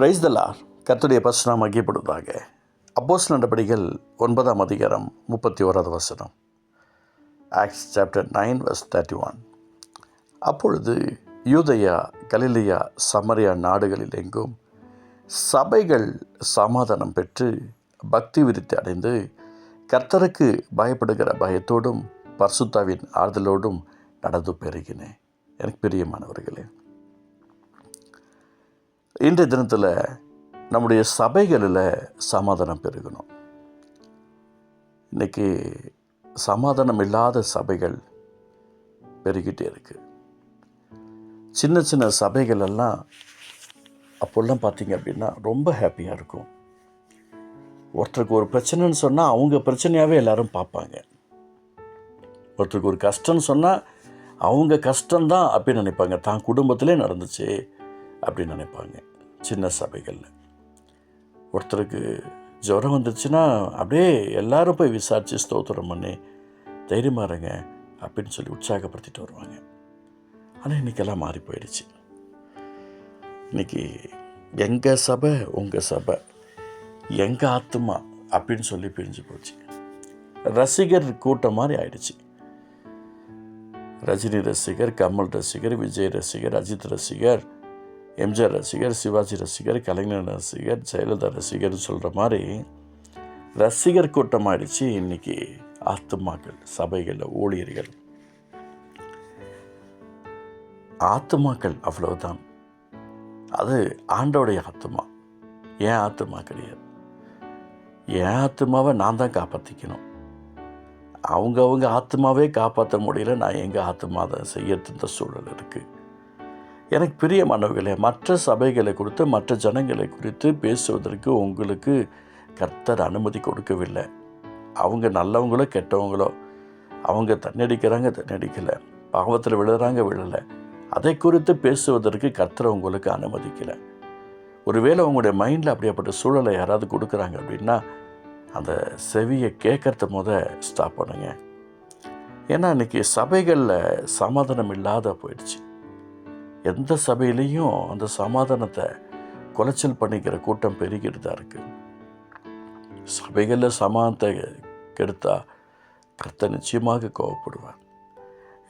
Price தலா கத்துடைய பசுனா மகிப்படுவதாக அப்போஸ் நடபடிகள் ஒன்பதாம் அதிகாரம் முப்பத்தி ஓராவது வசனம். Acts chapter nine verse thirty one அப்பொழுது யூதயா கலிலியா சமரியா நாடுகளில் எங்கும் சபைகள் சமாதானம் பெற்று பக்தி விருத்தி அடைந்து கர்த்தருக்கு பயப்படுகிற பயத்தோடும் பர்சுத்தாவின் ஆறுதலோடும் நடந்து பெறுகினேன் எனக்கு பிரியமானவர்களே இன்றைய தினத்தில் நம்முடைய சபைகளில் சமாதானம் பெருகணும். இன்றைக்கி சமாதானம் இல்லாத சபைகள் பெருகிட்டே இருக்குது சின்ன சின்ன சபைகள் எல்லாம் அப்போல்லாம் பார்த்தீங்க அப்படின்னா ரொம்ப ஹாப்பியாக இருக்கும். ஒருத்தருக்கு ஒரு பிரச்சனைன்னு சொன்னால் அவங்க பிரச்சனையாகவே எல்லாரும் பார்ப்பாங்க. ஒருத்தருக்கு ஒரு கஷ்டம்னு சொன்னால் அவங்க கஷ்டம்தான் அப்படின்னு நினைப்பாங்க. தான் குடும்பத்திலே நடந்துச்சு அப்படின்னு நினைப்பாங்க. சின்ன சபைகளில். ஒருத்தருக்கு ஜுரம் வந்துச்சுன்னா அப்படியே எல்லாரும் போய் விசாரித்து ஸ்தோத்திரம் பண்ணி தைரியமாக இருங்க அப்படின்னு சொல்லி உற்சாகப்படுத்திட்டு வருவாங்க. ஆனால் இன்றைக்கெல்லாம் மாறி போயிடுச்சு. இன்றைக்கி எங்கள் சபை உங்கள் சபை எங்கள் ஆத்துமா அப்படின்னு சொல்லி பிரிஞ்சு போச்சு. ரசிகர் கூட்டம் மாதிரி ஆயிடுச்சு. ரஜினி ரசிகர் கமல் ரசிகர் விஜய் ரசிகர் அஜித் ரசிகர் எம்ஜிஆர் ரசிகர் சிவாஜி ரசிகர் கலைஞர் ரசிகர் ஜெயலலிதா ரசிகர்னு சொல்கிற மாதிரி ரசிகர் கூட்டம் ஆயிடுச்சு இன்னைக்கு ஆத்துமாக்கள் சபைகளில் ஊழியர்கள். ஆத்துமாக்கள் அவ்வளவுதான். அது ஆண்டோடைய ஆத்துமா. ஏன் ஆத்துமா கிடையாது? என் ஆத்துமாவை நான் தான் காப்பாற்றிக்கணும் அவங்க அவங்க ஆத்மாவே காப்பாற்ற முடியல நான் எங்கள் ஆத்மா அதை செய்யறது சூழல் இருக்குது எனக்கு பிரியமானவர்களே மற்ற சபைகளை குறித்து மற்ற ஜனங்களை குறித்து பேசுவதற்கு உங்களுக்கு கர்த்தர் அனுமதி கொடுக்கவில்லை. அவங்க நல்லவங்களோ கெட்டவங்களோ அவங்க தண்ணடிக்கிறாங்க தண்ணடிக்கலை பாவத்தில் விழுறாங்க விழலை. அதை குறித்து பேசுவதற்கு கர்த்தர் உங்களுக்கு அனுமதிக்கலை. ஒருவேளை உங்களுடைய மைண்டில் அப்படியாப்பட்ட சூழலை யாராவது கொடுக்குறாங்க அப்படின்னா அந்த செவியை கேட்கறத முத ஸ்டாப் பண்ணுங்க. ஏன்னா இன்றைக்கி சபைகளில் சமாதானம் இல்லாத போயிடுச்சு. எந்த சபையிலையும் அந்த சமாதானத்தை குலைச்சல் பண்ணிக்கிற கூட்டம் பெருகிட்டு தான் இருக்குது சபைகளில் சமாதானத்தை கெடுத்தா கர்த்த நிச்சயமாக கோவப்படுவார்.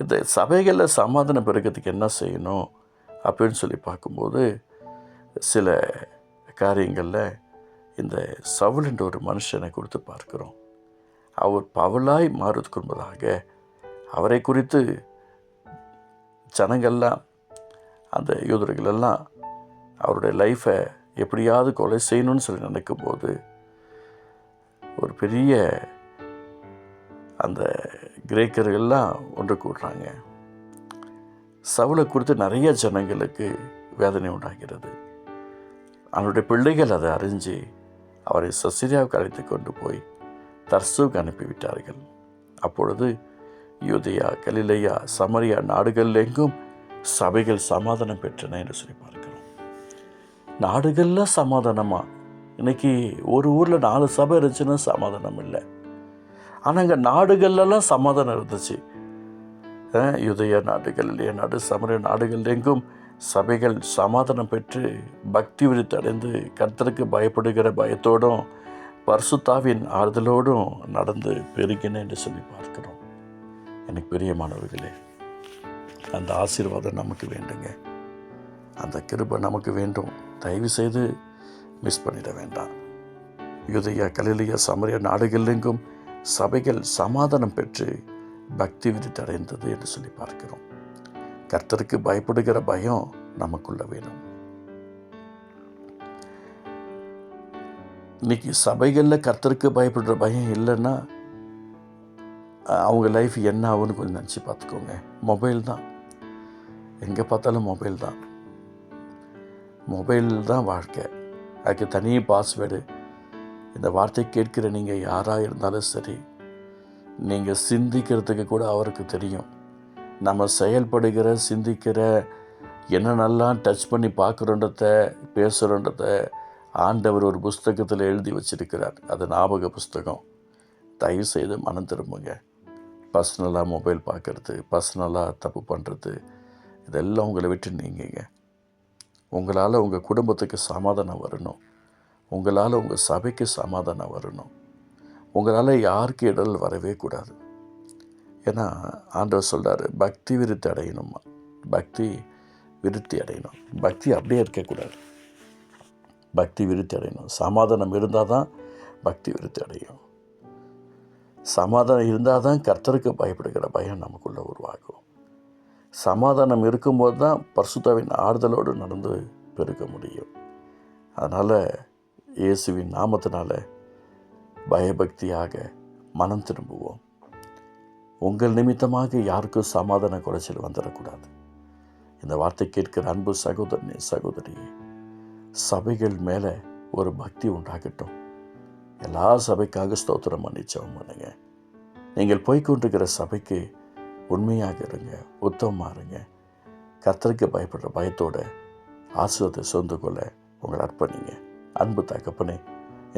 இந்த சபைகளில் சமாதானம் பெருக்கிறதுக்கு என்ன செய்யணும் அப்படின்னு சொல்லி பார்க்கும்போது சில காரியங்களில் இந்த சவுல் என்ற ஒரு மனுஷனை கொடுத்து பார்க்குறோம். அவர் பவலாய் மாறுவதற்கு முன்பதாக அவரை குறித்து ஜனங்கள்லாம் அந்த யூதர்கள் எல்லாம் அவருடைய லைஃப்பை எப்படியாவது கொலை செய்யணும்னு சொல்லி நினைக்கும்போது ஒரு பெரிய அந்த கிரேக்கர்கள்லாம் ஒன்று கூடுறாங்க. சவுளை குறித்து நிறைய ஜனங்களுக்கு வேதனை உண்டாகிறது. அவனுடைய பிள்ளைகள் அதை அறிஞ்சு அவரை சசிரியாவுக்கு அழைத்து கொண்டு போய் தர்சுக்கு அனுப்பிவிட்டார்கள். அப்பொழுது யூதியா கலிலையா சமரியா நாடுகள் எங்கும் சபைகள் சமாதானம் பெற்றன என்று சொல்லி பார்க்கிறோம். நாடுகளில் சமாதானமாக இன்னைக்கு ஒரு ஊரில் நாலு சபை இருந்துச்சுன்னா சமாதானம் இல்லை. ஆனால் இங்கே நாடுகள்லாம் சமாதானம் இருந்துச்சு. யுதய நாடுகள் நாடு சமர நாடுகள் எங்கும் சபைகள் சமாதானம் பெற்று பக்தி விருத்தி அடைந்து கர்த்தருக்கு பயப்படுகிற பயத்தோடும் பர்சுத்தாவின் ஆறுதலோடும் நடந்து பெருகின என்று சொல்லி பார்க்கிறோம். எனக்கு பிரியமானவர்களே அந்த ஆசீர்வாதம் நமக்கு வேண்டுங்க. அந்த கிருபை நமக்கு வேண்டும். தயவு செய்து மிஸ் பண்ணிட வேண்டாம். யுதய கலிலிய சமரிய நாடுகளெங்கும் சபைகள் சமாதானம் பெற்று பக்தி விருத்தி அடைந்தது என்று சொல்லி பார்க்கிறோம். கர்த்தருக்கு பயப்படுகிற பயம் நமக்குள்ள வேணும். இன்னைக்கு சபைகளில் கர்த்தருக்கு பயப்படுற பயம் இல்லைன்னா அவங்க லைஃப் என்ன ஆகுன்னு கொஞ்சம் நினச்சி பார்த்துக்கோங்க. மொபைல் தான். எங்கே பார்த்தாலும் மொபைல் தான். மொபைல் தான் வாழ்க்கை. அதுக்கு தனி பாஸ்வேர்டு. இந்த வார்த்தை கேட்கிற நீங்கள் யாராக இருந்தாலும் சரி நீங்கள் சிந்திக்கிறதுக்கு கூட அவருக்கு தெரியும். நம்ம செயல்படுகிற சிந்திக்கிற என்னென்னலாம் டச் பண்ணி பார்க்குறோன்றத பேசுகிறோன்றத ஆண்டவர் ஒரு புஸ்தகத்தில் எழுதி வச்சிருக்கிறார். அது ஞாபக புஸ்தகம். தயவு செய்து மனம் திரும்புங்க. பர்சனலாக மொபைல் பார்க்குறது பர்சனலாக தப்பு பண்ணுறது இதெல்லாம் உங்களை விட்டு நீங்கிங்க. உங்களால் உங்கள் குடும்பத்துக்கு சமாதானம் வரணும். உங்களால் உங்கள் சபைக்கு சமாதானம் வரணும். உங்களால் யாருக்கு இடல் வரவே கூடாது. ஏன்னா ஆண்டவர் சொல்கிறாரு பக்தி விருத்தி அடையணுமா பக்தி விருத்தி அடையணும். பக்தி அப்படியே இருக்கக்கூடாது. பக்தி விருத்தி அடையணும். சமாதானம் இருந்தால் தான் பக்தி விருத்தி அடையும். சமாதானம் இருந்தால் தான் கர்த்தருக்கு பயப்படுகிற பயம் நமக்குள்ளே உருவாகும். சமாதானம் இருக்கும்போது தான் பர்சுத்தாவின் ஆறுதலோடு நடந்து பெருக்க முடியும். அதனால் இயேசுவின் நாமத்தினால பயபக்தியாக மனம் திரும்புவோம். உங்கள் நிமித்தமாக யாருக்கும் சமாதான குறைச்சல் வந்துடக்கூடாது. இந்த வார்த்தை கேட்கிற அன்பு சகோதரனே சகோதரியே சபைகள் மேலே ஒரு பக்தி உண்டாகட்டும். எல்லா சபைக்காக ஸ்தோத்திரம் பண்ணி பண்ணுங்க நீங்கள் போய்கொண்டிருக்கிற சபைக்கு உண்மையாக இருங்க உத்தமமாக இருங்க. கர்த்தருக்கு பயப்படுற பயத்தோட ஆசிரியத்தை சொந்து கொள்ள உங்களை அர்ப்பணிங்க. அன்பு தகப்பனே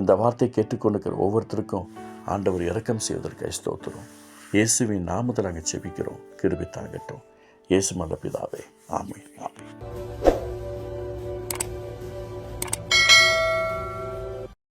இந்த வார்த்தை கேட்டுக்கொண்டிருக்கிற ஒவ்வொருத்தருக்கும் ஆண்டவர் இறக்கம் செய்வதற்கு ஸ்தோத்திரம். இயேசுவின் நாமத்தில் நாங்கள் செபிக்கிறோம் கிருபி தாங்கட்டும் இயேசு மல்ல பிதாவே ஆமை ஆமை